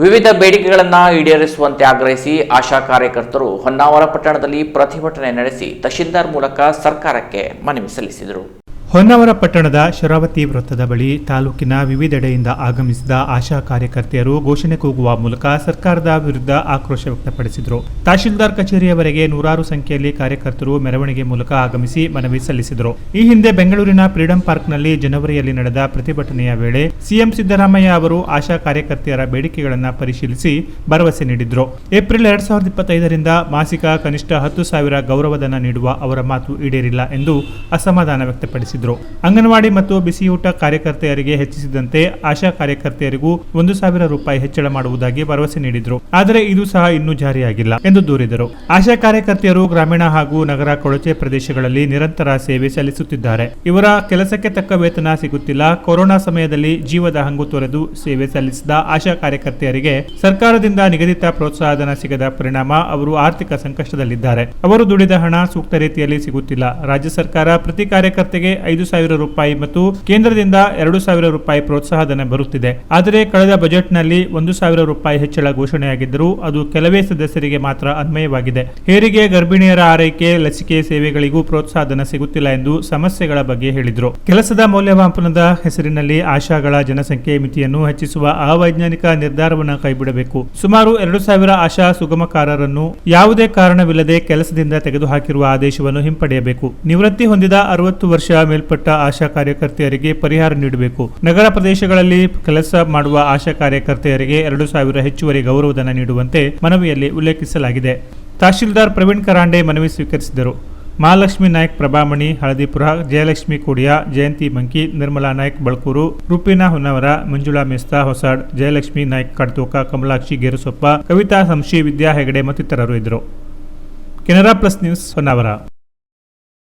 ವಿವಿಧ ಬೇಡಿಕೆಗಳನ್ನು ಈಡೇರಿಸುವಂತೆ ಆಗ್ರಹಿಸಿ ಆಶಾ ಕಾರ್ಯಕರ್ತರು ಹೊನ್ನಾವರ ಪಟ್ಟಣದಲ್ಲಿ ಪ್ರತಿಭಟನೆ ನಡೆಸಿ ತಹಶೀಲ್ದಾರ್ ಮೂಲಕ ಸರ್ಕಾರಕ್ಕೆ ಮನವಿ ಸಲ್ಲಿಸಿದರು. ಹೊನ್ನಾವರ ಪಟ್ಟಣದ ಶರಾವತಿ ವೃತ್ತದ ಬಳಿ ತಾಲೂಕಿನ ವಿವಿಧೆಡೆಯಿಂದ ಆಗಮಿಸಿದ ಆಶಾ ಕಾರ್ಯಕರ್ತೆಯರು ಘೋಷಣೆ ಕೂಗುವ ಮೂಲಕ ಸರ್ಕಾರದ ವಿರುದ್ಧ ಆಕ್ರೋಶ ವ್ಯಕ್ತಪಡಿಸಿದರು. ತಹಶೀಲ್ದಾರ್ ಕಚೇರಿಯವರೆಗೆ ನೂರಾರು ಸಂಖ್ಯೆಯಲ್ಲಿ ಕಾರ್ಯಕರ್ತರು ಮೆರವಣಿಗೆ ಮೂಲಕ ಆಗಮಿಸಿ ಮನವಿ ಸಲ್ಲಿಸಿದರು. ಈ ಹಿಂದೆ ಬೆಂಗಳೂರಿನ ಫ್ರೀಡಂ ಪಾರ್ಕ್ನಲ್ಲಿ ಜನವರಿಯಲ್ಲಿ ನಡೆದ ಪ್ರತಿಭಟನೆಯ ವೇಳೆ ಸಿಎಂ ಸಿದ್ದರಾಮಯ್ಯ ಅವರು ಆಶಾ ಕಾರ್ಯಕರ್ತೆಯರ ಬೇಡಿಕೆಗಳನ್ನು ಪರಿಶೀಲಿಸಿ ಭರವಸೆ ನೀಡಿದ್ರು. ಏಪ್ರಿಲ್ ಎರಡ್ ಸಾವಿರದ ಇಪ್ಪತ್ತೈದರಿಂದ ಮಾಸಿಕ ಕನಿಷ್ಠ ಹತ್ತು ಸಾವಿರ ಗೌರವಧನ ನೀಡುವ ಅವರ ಮಾತು ಈಡೇರಿಲ್ಲ ಎಂದು ಅಸಮಾಧಾನ ವ್ಯಕ್ತಪಡಿಸಿದರು. ಅಂಗನವಾಡಿ ಮತ್ತು ಬಿಸಿಯೂಟ ಕಾರ್ಯಕರ್ತೆಯರಿಗೆ ಹೆಚ್ಚಿಸಿದಂತೆ ಆಶಾ ಕಾರ್ಯಕರ್ತೆಯರಿಗೂ ಒಂದು ಸಾವಿರ ರೂಪಾಯಿ ಹೆಚ್ಚಳ ಮಾಡುವುದಾಗಿ ಭರವಸೆ ನೀಡಿದ್ರು. ಆದರೆ ಇದು ಸಹ ಇನ್ನೂ ಜಾರಿಯಾಗಿಲ್ಲ ಎಂದು ದೂರಿದರು. ಆಶಾ ಕಾರ್ಯಕರ್ತೆಯರು ಗ್ರಾಮೀಣ ಹಾಗೂ ನಗರ ಕೊಳಚೆ ಪ್ರದೇಶಗಳಲ್ಲಿ ನಿರಂತರ ಸೇವೆ ಸಲ್ಲಿಸುತ್ತಿದ್ದಾರೆ. ಇವರ ಕೆಲಸಕ್ಕೆ ತಕ್ಕ ವೇತನ ಸಿಗುತ್ತಿಲ್ಲ. ಕೊರೋನಾ ಸಮಯದಲ್ಲಿ ಜೀವದ ಹಂಗು ತೊರೆದು ಸೇವೆ ಸಲ್ಲಿಸಿದ ಆಶಾ ಕಾರ್ಯಕರ್ತೆಯರಿಗೆ ಸರ್ಕಾರದಿಂದ ನಿಗದಿತ ಪ್ರೋತ್ಸಾಹಧನ ಸಿಗದ ಪರಿಣಾಮ ಅವರು ಆರ್ಥಿಕ ಸಂಕಷ್ಟದಲ್ಲಿದ್ದಾರೆ. ಅವರು ದುಡಿದ ಹಣ ಸೂಕ್ತ ರೀತಿಯಲ್ಲಿ ಸಿಗುತ್ತಿಲ್ಲ. ರಾಜ್ಯ ಸರ್ಕಾರ ಪ್ರತಿ ಕಾರ್ಯಕರ್ತೆಗೆ ಐದು ಸಾವಿರ ರೂಪಾಯಿ ಮತ್ತು ಕೇಂದ್ರದಿಂದ ಎರಡು ಸಾವಿರ ರೂಪಾಯಿ ಪ್ರೋತ್ಸಾಹಧನ ಬರುತ್ತಿದೆ. ಆದರೆ ಕಳೆದ ಬಜೆಟ್ನಲ್ಲಿ ಒಂದು ಸಾವಿರ ರೂಪಾಯಿ ಹೆಚ್ಚಳ ಘೋಷಣೆಯಾಗಿದ್ದರೂ ಅದು ಕೆಲವೇ ಸದಸ್ಯರಿಗೆ ಮಾತ್ರ ಅನ್ವಯವಾಗಿದೆ. ಹೇರಿಗೆ ಗರ್ಭಿಣಿಯರ ಆರೈಕೆ, ಲಸಿಕೆ ಸೇವೆಗಳಿಗೂ ಪ್ರೋತ್ಸಾಹಧನ ಸಿಗುತ್ತಿಲ್ಲ ಎಂದು ಸಮಸ್ಯೆಗಳ ಬಗ್ಗೆ ಹೇಳಿದರು. ಕೆಲಸದ ಮೌಲ್ಯಮಾಪನದ ಹೆಸರಿನಲ್ಲಿ ಆಶಾಗಳ ಜನಸಂಖ್ಯೆ ಮಿತಿಯನ್ನು ಹೆಚ್ಚಿಸುವ ಅವೈಜ್ಞಾನಿಕ ನಿರ್ಧಾರವನ್ನು ಕೈಬಿಡಬೇಕು. ಸುಮಾರು ಎರಡು ಸಾವಿರ ಆಶಾ ಸುಗಮಕಾರರನ್ನು ಯಾವುದೇ ಕಾರಣವಿಲ್ಲದೆ ಕೆಲಸದಿಂದ ತೆಗೆದುಹಾಕಿರುವ ಆದೇಶವನ್ನು ಹಿಂಪಡೆಯಬೇಕು. ನಿವೃತ್ತಿ ಹೊಂದಿದ ಅರವತ್ತು ವರ್ಷ ಮೇಲ್ಪಟ್ಟ ಆಶಾ ಕಾರ್ಯಕರ್ತೆಯರಿಗೆ ಪರಿಹಾರ ನೀಡಬೇಕು. ನಗರ ಪ್ರದೇಶಗಳಲ್ಲಿ ಕೆಲಸ ಮಾಡುವ ಆಶಾ ಕಾರ್ಯಕರ್ತೆಯರಿಗೆ ಎರಡು ಸಾವಿರ ಹೆಚ್ಚುವರಿ ಗೌರವಧನ ನೀಡುವಂತೆ ಮನವಿಯಲ್ಲಿ ಉಲ್ಲೇಖಿಸಲಾಗಿದೆ. ತಹಶೀಲ್ದಾರ್ ಪ್ರವೀಣ್ ಕರಾಂಡೆ ಮನವಿ ಸ್ವೀಕರಿಸಿದರು. ಮಹಾಲಕ್ಷ್ಮಿ ನಾಯ್ಕ್ ಪ್ರಭಾಮಣಿ, ಹಳದಿಪುರ, ಜಯಲಕ್ಷ್ಮಿ ಕುಡಿಯಾ, ಜಯಂತಿ ಮಂಕಿ, ನಿರ್ಮಲಾ ನಾಯ್ಕ್ ಬಳಕೂರು, ರೂಪಿನಾ ಹೊನ್ನವರ ಮಂಜುಳಾ ಮೆಸ್ತಾ, ಹೊಸಾಡ್, ಜಯಲಕ್ಷ್ಮಿ ನಾಯ್ಕ್ ಕಡ್ತೋಕ, ಕಮಲಾಕ್ಷಿ ಗೇರುಸೊಪ್ಪ, ಕವಿತಾ ಸಂಶಿ ವಿದ್ಯಾ ಹೆಗಡೆ ಮತ್ತಿತರರು ಇದ್ದರು. Canara plus news Honnavar.